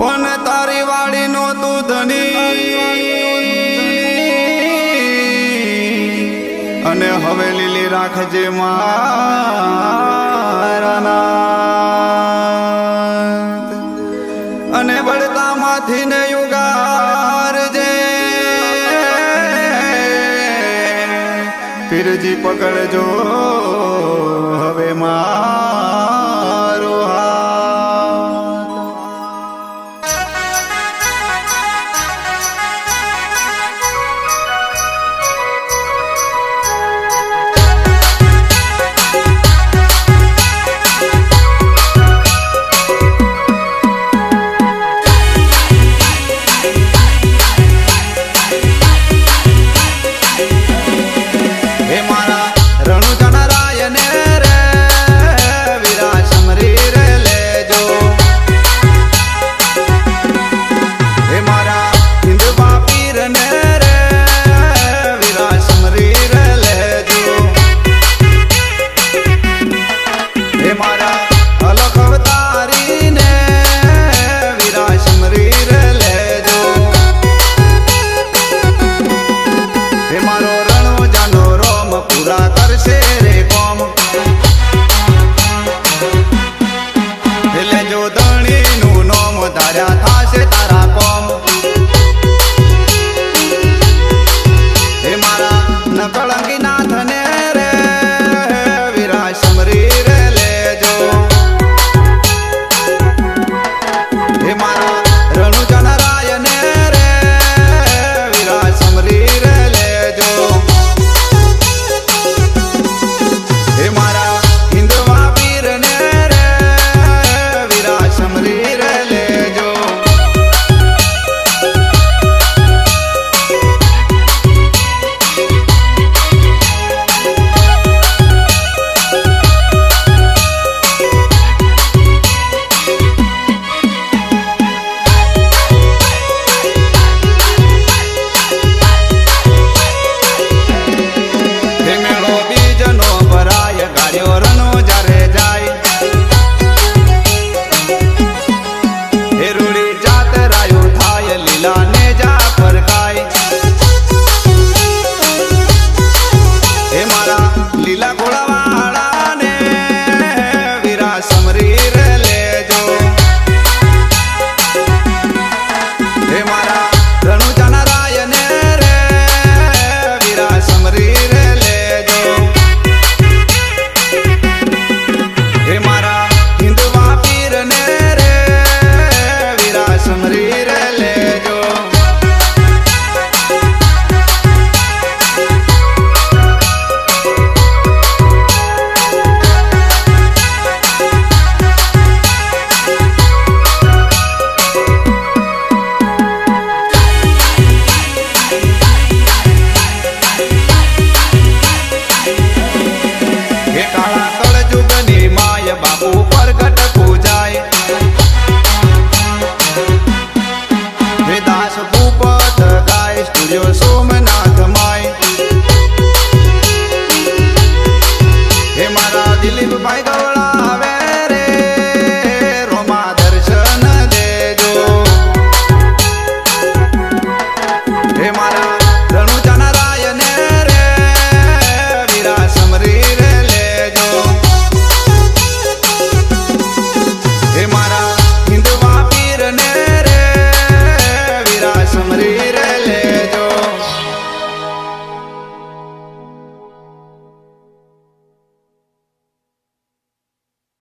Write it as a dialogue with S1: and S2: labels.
S1: પણ તારી વાડી નો તું ધણી અને હવે લીલી રાખજે મારાના. અને બળતા માંથી ને યુગારજે પીરજી પકડજો આવ્યો સોમનાથ માય હે મારા દિલીપભાઈ ગવડા